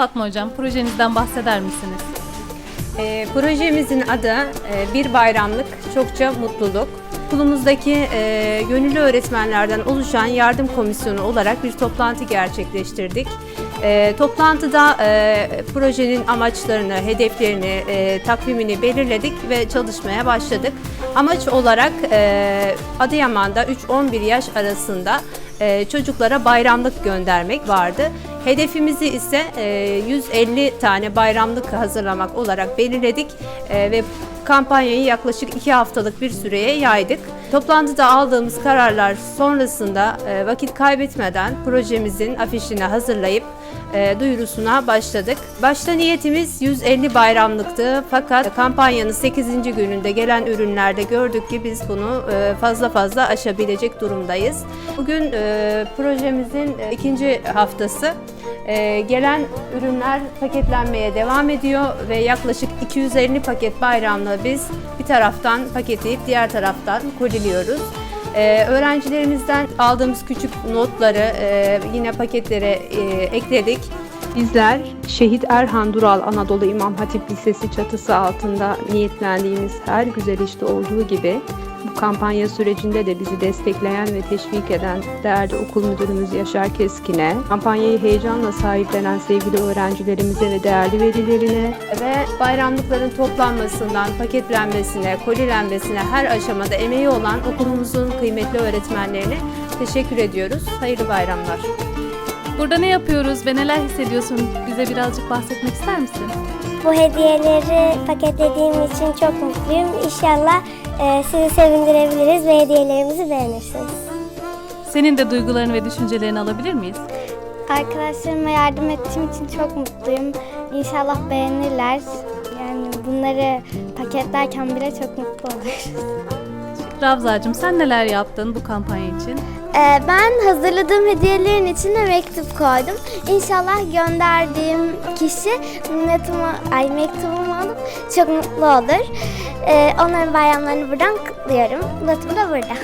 Fatma Hocam, projenizden bahseder misiniz? E, projemizin adı e, Bir Bayramlık Çokça Mutluluk. Okulumuzdaki e, gönüllü öğretmenlerden oluşan yardım komisyonu olarak bir toplantı gerçekleştirdik. E, toplantıda e, projenin amaçlarını, hedeflerini, e, takvimini belirledik ve çalışmaya başladık. Amaç olarak e, Adıyaman'da 3-11 yaş arasında e, çocuklara bayramlık göndermek vardı. Hedefimizi ise e, 150 tane bayramlık hazırlamak olarak belirledik e, ve kampanyayı yaklaşık 2 haftalık bir süreye yaydık. Toplantıda aldığımız kararlar sonrasında e, vakit kaybetmeden projemizin afişini hazırlayıp e, duyurusuna başladık. Başta niyetimiz 150 bayramlıktı fakat kampanyanın 8. gününde gelen ürünlerde gördük ki biz bunu e, fazla fazla aşabilecek durumdayız. Bugün e, projemizin e, ikinci haftası. E, gelen ürünler paketlenmeye devam ediyor ve yaklaşık 250 paket bayramlığı biz bir taraftan paketleyip diğer taraftan koliliyoruz. Ee, öğrencilerimizden aldığımız küçük notları e, yine paketlere e, ekledik. Bizler Şehit Erhan Dural Anadolu İmam Hatip Lisesi çatısı altında niyetlendiğimiz her güzel işte olduğu gibi kampanya sürecinde de bizi destekleyen ve teşvik eden değerli okul müdürümüz Yaşar Keskin'e, kampanyayı heyecanla sahiplenen sevgili öğrencilerimize ve değerli velilerine ve bayramlıkların toplanmasından paketlenmesine, kolilenmesine her aşamada emeği olan okulumuzun kıymetli öğretmenlerine teşekkür ediyoruz. Hayırlı bayramlar. Burada ne yapıyoruz ve neler hissediyorsun? Bize birazcık bahsetmek ister misin? Bu hediyeleri paketlediğim için çok mutluyum. İnşallah e, sizi sevindirebiliriz ve hediyelerimizi beğenirsiniz. Senin de duygularını ve düşüncelerini alabilir miyiz? Arkadaşlarıma yardım ettiğim için çok mutluyum. İnşallah beğenirler. Yani bunları paketlerken bile çok mutlu oluruz. Ravzacığım sen neler yaptın bu kampanya için? Ee, ben hazırladığım hediyelerin içine mektup koydum. İnşallah gönderdiğim kişi minnetumu, ay mektubumu alıp çok mutlu olur. Ee, onların bayramlarını buradan kutluyorum. Notum da burada.